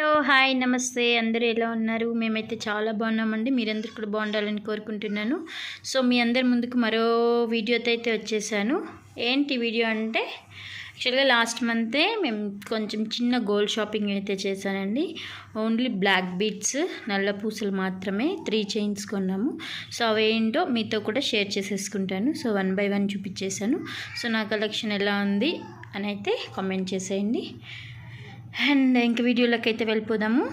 Hello hi నమస్తే. అందరూ ఎలా ఉన్నారు? మేమైతే చాలా బాగున్నామండి. మీరందరూ కూడా బాగుండాలని కోరుకుంటున్నాను. సో మీ అందరి ముందుకు మరో వీడియోతో అయితే వచ్చేసాను. ఏంటి వీడియో అంటే యాక్చువల్గా లాస్ట్ మంతే మేము కొంచెం చిన్న గోల్డ్ షాపింగ్ అయితే చేశానండి. ఓన్లీ బ్లాక్ బీడ్స్ నల్ల పూసలు మాత్రమే త్రీ చైన్స్ కొన్నాము. సో అవేంటో మీతో కూడా షేర్ చేసేసుకుంటాను. సో వన్ బై వన్ చూపించేశాను. సో నా కలెక్షన్ ఎలా ఉంది అని అయితే కామెంట్ చేసేయండి. అండ్ ఇంక వీడియోలోకి అయితే వెళ్ళిపోదాము.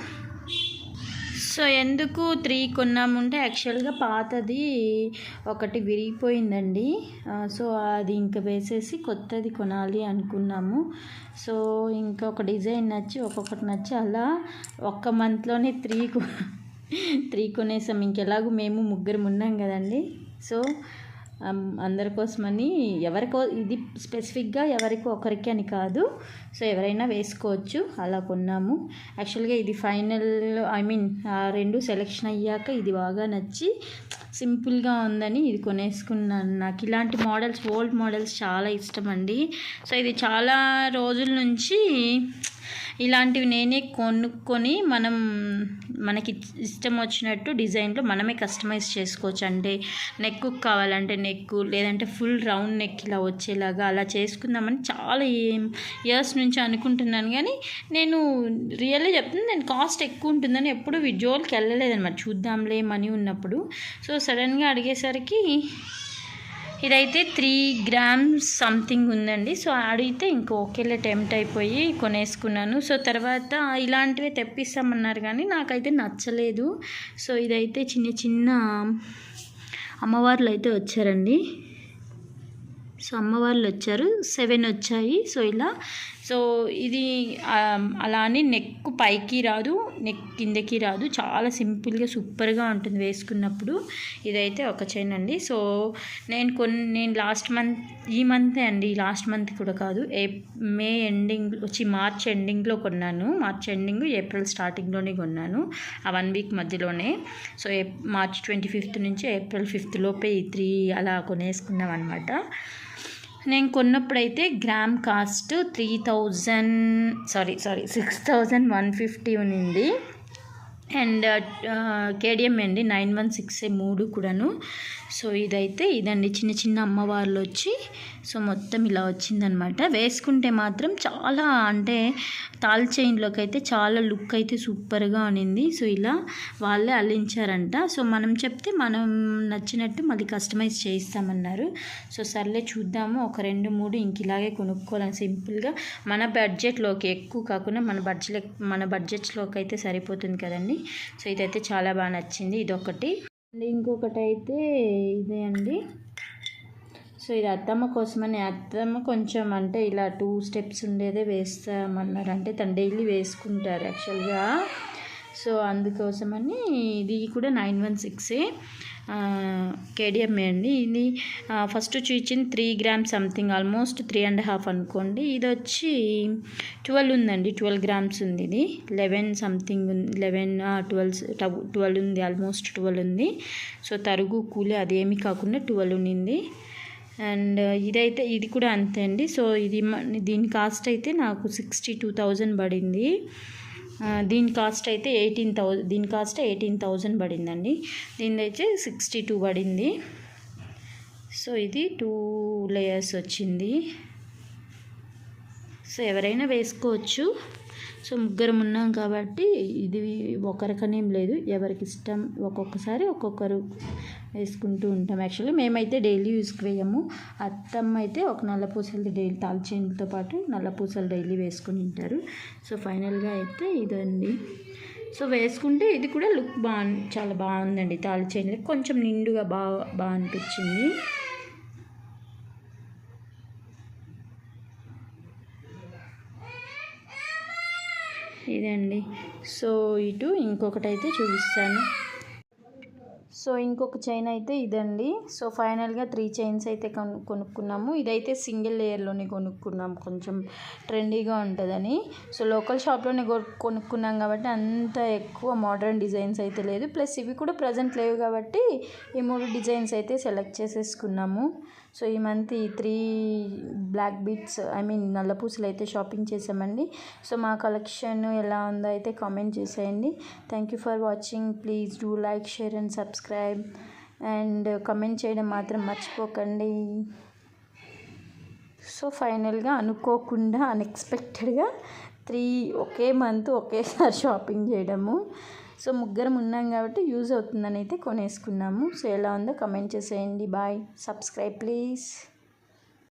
సో ఎందుకు త్రీ కొన్నామంటే యాక్చువల్గా పాతది ఒకటి విరిగిపోయిందండి. సో అది ఇంకా వేసేసి కొత్తది కొనాలి అనుకున్నాము. సో ఇంకా ఒక డిజైన్ నచ్చి ఒక్కొక్కటి నచ్చి అలా ఒక్క మంత్లోనే త్రీ త్రీ కొనేసాం. ఇంకెలాగూ మేము ముగ్గురు ఉన్నాం కదండి. సో అందరి కోసమని ఎవరికో ఇది స్పెసిఫిక్గా ఎవరికి ఒకరికి అని కాదు. సో ఎవరైనా వేసుకోవచ్చు. అలా కొన్నాము. యాక్చువల్గా ఇది ఫైనల్ ఐ మీన్ ఆ రెండు సెలెక్షన్ అయ్యాక ఇది బాగా నచ్చి సింపుల్గా ఉందని ఇది కొనేసుకున్నాను. నాకు ఇలాంటి మోడల్స్ ఓల్డ్ మోడల్స్ చాలా ఇష్టం అండి. సో ఇది చాలా రోజుల నుంచి ఇలాంటివి నేనే కొనుక్కొని మనం మనకి ఇష్టం వచ్చినట్టు డిజైన్లో మనమే కస్టమైజ్ చేసుకోవచ్చు. అంటే నెక్ కావాలంటే నెక్ లేదంటే ఫుల్ రౌండ్ నెక్ ఇలా వచ్చేలాగా అలా చేసుకుందామని చాలా ఇయర్స్ నుంచి అనుకుంటున్నాను. కానీ నేను రియల్లీ చెప్తున్నాను నేను కాస్ట్ ఎక్కువ ఉంటుందని ఎప్పుడు విజువల్కి వెళ్ళలేదన్నమాట. చూద్దాంలే మనీ ఉన్నప్పుడు. సో సడన్గా అడిగేసరికి ఇదైతే త్రీ గ్రామ్స్ సంథింగ్ ఉందండి. సో అడిగితే ఇంక ఒకేలా టెంప్ట్ అయిపోయి కొనేసుకున్నాను. సో తర్వాత ఇలాంటివే తెప్పిస్తామన్నారు కానీ నాకైతే నచ్చలేదు. సో ఇదైతే చిన్న చిన్న అమ్మవార్లు అయితే వచ్చారండి. సో అమ్మవార్లు వచ్చారు సెవెన్ వచ్చాయి. సో ఇలా సో ఇది అలా అని నెక్ పైకి రాదు నెక్ కిందకి రాదు. చాలా సింపుల్గా సూపర్గా ఉంటుంది వేసుకున్నప్పుడు. ఇదైతే ఒక చైన్ అండి. సో నేను కొన్ని నేను లాస్ట్ మంత్ ఈ మంతే అండి. లాస్ట్ మంత్ కూడా కాదు. ఏ మే ఎండింగ్ వచ్చి మార్చ్ ఎండింగ్లో కొన్నాను. మార్చ్ ఎండింగ్ ఏప్రిల్ స్టార్టింగ్లోనే కొన్నాను. ఆ వన్ వీక్ మధ్యలోనే. So a March twenty fifth నుంచి ఏప్రిల్ ఫిఫ్త్ లోపే ఈ త్రీ అలా కొనేసుకున్నాం అనమాట నేను కొన్నప్పుడైతే gram cost three thousand sorry sorry six thousand one fifty ఉన్నింది. అండ్ కేడిఎం అండి నైన్ వన్ సిక్స్ మూడు కూడాను. సో ఇదైతే ఇదండి చిన్న చిన్న అమ్మవార్లు వచ్చి సో మొత్తం ఇలా వచ్చిందనమాట. వేసుకుంటే మాత్రం చాలా అంటే తాల్ చైన్లోకి అయితే చాలా లుక్ అయితే సూపర్గా ఉన్నింది సో ఇలా వాళ్ళే అల్లించారంట. సో మనం చెప్తే మనం నచ్చినట్టు మళ్ళీ కస్టమైజ్ చేయిస్తామన్నారు. సో సర్లే చూద్దాము ఒక రెండు మూడు ఇంక ఇలాగే కొనుక్కోవాలని సింపుల్గా. మన బడ్జెట్లోకి ఎక్కువ కాకుండా మన బడ్జెట్ మన బడ్జెట్లోకి అయితే సరిపోతుంది కదండి. సో ఇదైతే చాలా బాగా నచ్చింది ఇదొకటి. అండ్ ఇంకొకటి అయితే ఇదే అండి. సో ఇది అత్తమ్మ కోసమని అత్తమ్మ కొంచెం అంటే ఇలా టూ స్టెప్స్ ఉండేదే వేస్తామన్నారు అంటే తను డైలీ వేసుకుంటారు యాక్చువల్గా. సో అందుకోసమని ఇది కూడా నైన్ వన్ సిక్సే. కేడిఎంఏ అండి. ఇది ఫస్ట్ చూపించింది three gram something almost three and half అనుకోండి. ఇది వచ్చి ట్వెల్వ్ ఉందండి ట్వెల్వ్ గ్రామ్స్ ఉంది ఇది. Eleven something eleven twelve twelve ఉంది ఆల్మోస్ట్ ట్వెల్వ్ ఉంది. సో తరుగు కూలి అదేమి కాకుండా ట్వెల్వ్ ఉన్నింది అండ్ ఇదైతే ఇది కూడా అంతే అండి. సో ఇది మ- దీని కాస్ట్ అయితే నాకు సిక్స్టీ టూ థౌజండ్ పడింది. దీని కాస్ట్ అయితే ఎయిటీన్ థౌ దీని కాస్ట్ ఎయిటీన్ థౌజండ్ పడిందండి. దీని అయితే సిక్స్టీ టూ పడింది. సో ఇది టూ లేయర్స్ వచ్చింది. సో ఎవరైనా వేసుకోవచ్చు. సో ముగ్గురం ఉన్నాం కాబట్టి ఇది ఒకరికనేం లేదు. ఎవరికి ఇష్టం ఒక్కొక్కసారి ఒక్కొక్కరు వేసుకుంటూ ఉంటాం. యాక్చువల్లీ మేమైతే డైలీ యూస్కి వేయము. అత్తమ్మ అయితే ఒక నల్ల పూసలు డైలీ తాల్చేనులతో పాటు నల్ల పూసలు డైలీ వేసుకుని ఉంటారు. సో ఫైనల్గా అయితే ఇదండి. సో వేసుకుంటే ఇది కూడా లుక్ బా చాలా బాగుందండి తాల్చేనులు కొంచెం నిండుగా బాగా బాగా అనిపించింది. ఇదండి. సో ఇటు ఇంకొకటి అయితే చూపిస్తాను. సో ఇంకొక చైన్ అయితే ఇదండి. సో ఫైనల్గా త్రీ చైన్స్ అయితే కొను కొనుక్కున్నాము. ఇదైతే సింగిల్ లేయర్లోనే కొనుక్కున్నాం. కొంచెం ట్రెండీగా ఉంటుందని. సో లోకల్ షాప్లోనే కొనుక్కున్నాం కాబట్టి అంత ఎక్కువ మోడర్న్ డిజైన్స్ అయితే లేదు. ప్లస్ ఇవి కూడా ప్రజెంట్ లేవు కాబట్టి ఈ మూడు డిజైన్స్ అయితే సెలెక్ట్ చేసేసుకున్నాము. సో ఈ మంత్ ఈ three black beads I mean నల్ల పూసలు అయితే షాపింగ్ చేసామండి సో మా కలెక్షన్ ఎలా ఉందో అయితే కామెంట్ చేసేయండి. Thank you for watching please do like share and subscribe and comment చేయడం మాత్రం మర్చిపోకండి. సో ఫైనల్గా అనుకోకుండా అన్ఎక్స్పెక్టెడ్గా త్రీ ఒకే మంత్ ఒకేసారి షాపింగ్ చేయడము. సో ముగ్గురం ఉన్నాం కాబట్టి యూజ్ అవుతుందని అయితే కొనేసుకున్నాము. సో ఎలా ఉందో కమెంట్ చేసేయండి. Bye subscribe please